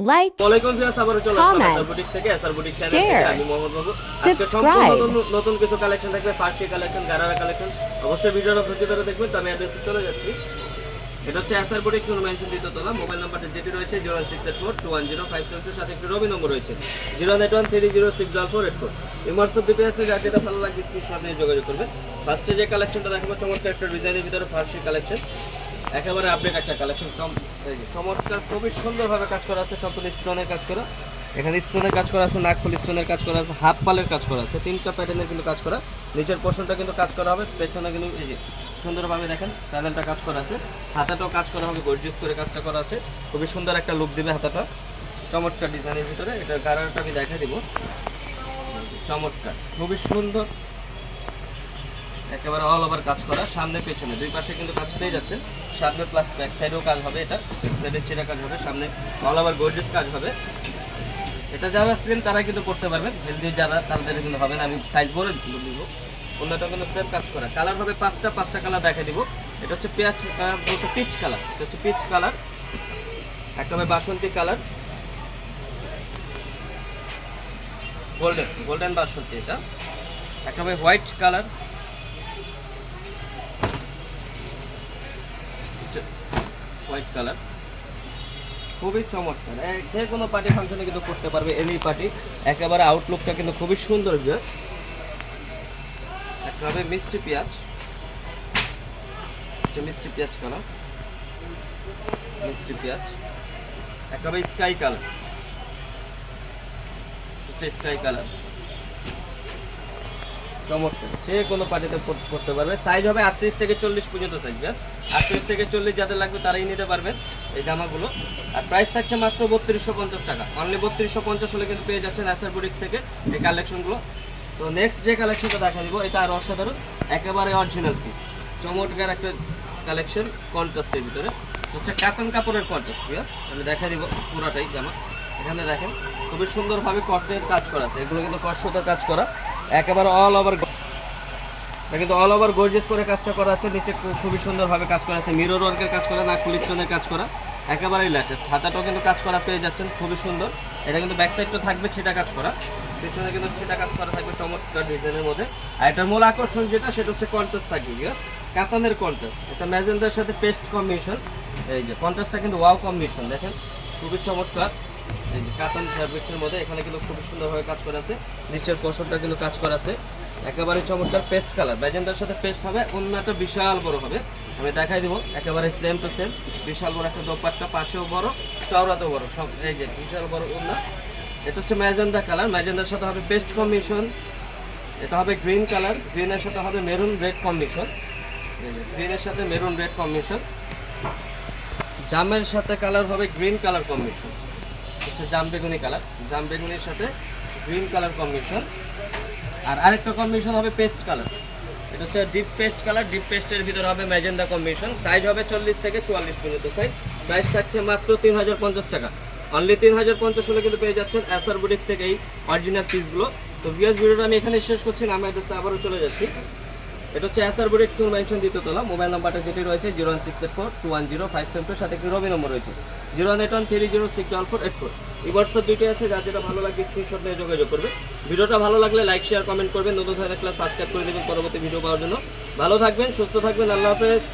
like, Comment, share, subscribe. নতুন কিছু collection থাকবে ফার্সি কালেকশন গারারা কালেকশন অবশ্যই ভিডিওটা ধৈর্য ধরে দেখবেন তো আমি অ্যাড্রেসে চলে যাচ্ছি। এটা হচ্ছে এসআর বুটিক কোনো মেনশন দিতে তোলা মোবাইল নাম্বারটা যেটি রয়েছে zero six eight four two one zero five seven সাথে একটি রবি নম্বর রয়েছে। Zero eight one three zero six ডাল ফোর এইট ফোর এই হোয়াটসঅ্যাপ দুটো আছে যার যেটা ভালো লাগে স্ক্রিনশট নিয়ে যোগাযোগ করবেন। ফার্স্টে যে কালেকশনটা দেখাবো চমৎকার একটা ডিজাইনের ভিতরে ফার্সি কালেকশন একেবারে আপডেট একটা কালেকশন চমৎকার, খুবই সুন্দরভাবে কাজ করা আছে, সম্পূর্ণ স্টোনের কাজ করা। এখানে স্টোনের কাজ করা আছে নাকফুল স্টোনের কাজ করা আছে হাফ পালের কাজ করা আছে, তিনটা প্যাটার্নের কিন্তু কাজ করা। নিচের পোর্শনটা কিন্তু কাজ করা হবে, পেছনে কিন্তু এই যে সুন্দরভাবে দেখেন প্যানেলটা কাজ করা আছে। হাতাটাও কাজ করা হবে গর্জিয়াস করে কাজটা করা আছে। খুবই সুন্দর একটা লুক দিবে হাতাটা। চমৎকার ডিজাইনের ভিতরে, এটা গারারটা আমি দেখা দিব। চমৎকার, খুবই সুন্দর। একেবারে অল ওভার কাজ করা। সামনে, পেছনে। দুই পাশে কিন্তু কাজ পেয়ে যাচ্ছেন। সামনে প্লাস ব্যাক সাইডেও কাজ হবে এটা। সাইডের ছেড়া কাজ হবে। সামনে অল ওভার গোর্জেস কাজ হবে। এটা যারা স্লিম তারা কিন্তু করতে পারবেন। হেলদি যারা, তাদের কিন্তু হবে না। আমি সাইজ বলে দিব। অন্যটা কিন্তু সেম কাজ করা। কালার হবে পাঁচটা। পাঁচটা কালার দেখে দিব। এটা হচ্ছে পেঁয়াজ বলতে পিচ কালার এটা হচ্ছে পিচ কালার একটা হবে বাসন্তী কালার গোল্ডেন গোল্ডেন বাসন্তী এটা। একটা হবে হোয়াইট কালার হোয়াইট কালার খুবই চমৎকার। যে কোনো পার্টি ফাংশনে কিন্তু করতে পারবে এনি পার্টি একেবারে আউটলুকটা কিন্তু খুবই সুন্দর হবে মিষ্টি পেঁয়াজ। মিষ্টি পেঁয়াজ কালার মিষ্টি পেঁয়াজ। হবে স্কাই কালার স্কাই কালার চমৎকার। যে কোনো পার্টিতে করতে পারবে। সাইজ হবে আটত্রিশ থেকে চল্লিশ পর্যন্ত সাইজ ব্যাস আটত্রিশ থেকে চল্লিশ যাদের লাগবে তারাই নিতে পারবেন এই জামাগুলো। আর প্রাইস থাকছে মাত্র বত্রিশশো পঞ্চাশ টাকা। অনলি বত্রিশশো পঞ্চাশ হলে কিন্তু পেয়ে যাচ্ছেন অ্যাসার বুটিক্স থেকে এই কালেকশনগুলো তো নেক্সট যে কালেকশনটা দেখা দিব, এটা আর অসাধারণ, একেবারে অরিজিনাল পিস চমৎকার একটা কালেকশন কন্ট্রাস্টের ভিতরে। হচ্ছে কাতান কাপড়ের কন্ট্রাস্ট পিস আমি দেখা দিব পুরাটাই জামা। এখানে দেখেন, খুবই সুন্দরভাবে কটনের কাজ করা আছে। এগুলো কিন্তু কষ্টতার কাজ করা। একেবারে অল ওভার এটা কিন্তু অল ওভার গর্জিয়াস করে কাজটা করা আছে। নিচে খুবই সুন্দরভাবে কাজ করা আছে। মিরর ওয়ার্কের কাজ করা, না স্টোনের কাজ করা। একেবারেই লেটেস্ট হাতাটাও কিন্তু কাজ করা, পেয়ে যাচ্ছেন, খুবই সুন্দর। এটা কিন্তু ব্যাক সাইডটা থাকবে, ছেটা কাজ করা। পেছনে কিন্তু ছেটা কাজ করা থাকবে চমৎকার ডিজাইনের মধ্যে। আর এটার মূল আকর্ষণ যেটা, সেটা হচ্ছে কন্ট্রাস্ট থাকবে? কাতানের কন্ট্রাস্ট এটা ম্যাজেন্ডার সাথে পেস্ট কম্বিনেশন এই যে কন্ট্রাস্টটা কিন্তু ওয়াও কম্বিনেশন দেখেন। খুবই চমৎকার। কাতান ফ্যাব্রিক্সের মধ্যে এখানে কিন্তু খুবই সুন্দরভাবে কাজ করা আছে। নিচের পোর্শনটা কিন্তু কাজ করা আছে। একেবারে চমৎকার পেস্ট কালার ব্যাজেন্ডার সাথে পেস্ট হবে অন্যটা বিশাল বড় হবে। আমি দেখাই দিব, একেবারে সেম টু সেম বিশাল বড় একটা দোপাট্টা, পাশেও বড়, চওড়াতেও বড়, সব এই যে বিশাল বড় অন্য এটা হচ্ছে ম্যাজেন্ডা কালার ম্যাজেন্ডার সাথে হবে পেস্ট কম্বিনেশন এটা হবে গ্রিন কালার গ্রিনের সাথে হবে মেরুন রেড কম্বিনেশন গ্রিনের সাথে মেরুন রেড কম্বিনেশন জামের সাথে কালার হবে গ্রিন কালার কম্বিনেশন হচ্ছে জাম বেগুনি কালার। জাম বেগুনির সাথে গ্রিন কালার কম্বিনেশন আর আরেকটা কম্বিনেশন হবে পেস্ট কালার। এটা হচ্ছে ডিপ পেস্ট কালার। ডিপ পেস্টের ভিতরে হবে ম্যাজেন্ডা কম্বিনেশন সাইজ হবে চল্লিশ থেকে চুয়াল্লিশ পর্যন্ত সাইজ প্রাইস থাকছে মাত্র তিন হাজার পঞ্চাশ টাকা। অনলি তিন হাজার পঞ্চাশ হলে কিন্তু পেয়ে যাচ্ছেন অ্যাসার বুটিক্স থেকে এই অরিজিনাল পিসগুলো তো ভিএস ভিডিওটা আমি এখানে শেষ করছি না আমি এটা আবারও চলে যাচ্ছি। এটা হচ্ছে অ্যাসার বুটিক্স টু মেনশন দিতে তোলা। মোবাইল নাম্বারটা যেটি রয়েছে zero one six eight four two one zero five seven সাথে একটি রবি নম্বর রয়েছে। Zero one eight one three zero six one four eight four এই হোয়াটসঅ্যাপ দুইটি আছে, যার যেটা ভালো লাগবে স্ক্রিনশট নিয়ে যোগাযোগ করবে। ভিডিওটা ভালো লাগলে লাইক শেয়ার কমেন্ট করবেন। নতুন থাকলে সাবস্ক্রাইব করে দেবেন পরবর্তী ভিডিও পাওয়ার জন্য। ভালো থাকবেন, সুস্থ থাকবেন, আল্লাহ হাফেজ।